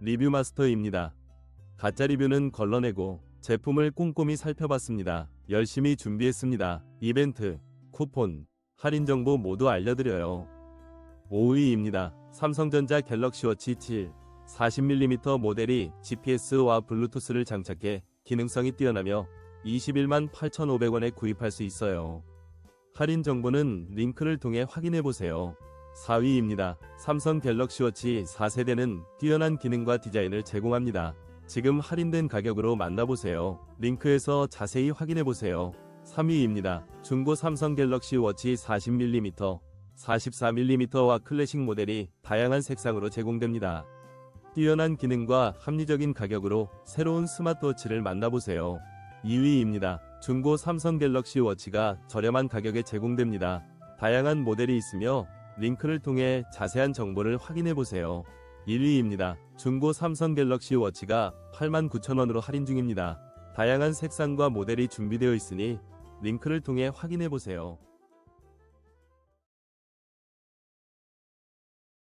리뷰 마스터입니다. 가짜 리뷰는 걸러내고 제품을 꼼꼼히 살펴봤습니다. 열심히 준비했습니다. 이벤트, 쿠폰, 할인 정보 모두 알려드려요. 5위입니다. 삼성전자 갤럭시 워치 7 40mm 모델이 GPS와 블루투스를 장착해 기능성이 뛰어나며 21만 8,500원에 구입할 수 있어요. 할인 정보는 링크를 통해 확인해 보세요. 4위입니다. 삼성 갤럭시 워치 4세대는 뛰어난 기능과 디자인을 제공합니다. 지금 할인된 가격으로 만나보세요. 링크에서 자세히 확인해 보세요. 3위입니다. 중고 삼성 갤럭시 워치 40mm, 44mm와 클래식 모델이 다양한 색상으로 제공됩니다. 뛰어난 기능과 합리적인 가격으로 새로운 스마트워치를 만나보세요. 2위입니다. 중고 삼성 갤럭시 워치가 저렴한 가격에 제공됩니다. 다양한 모델이 있으며 링크를 통해 자세한 정보를 확인해 보세요. 1위입니다. 중고 삼성 갤럭시 워치가 89,000원으로 할인 중입니다. 다양한 색상과 모델이 준비되어 있으니 링크를 통해 확인해 보세요.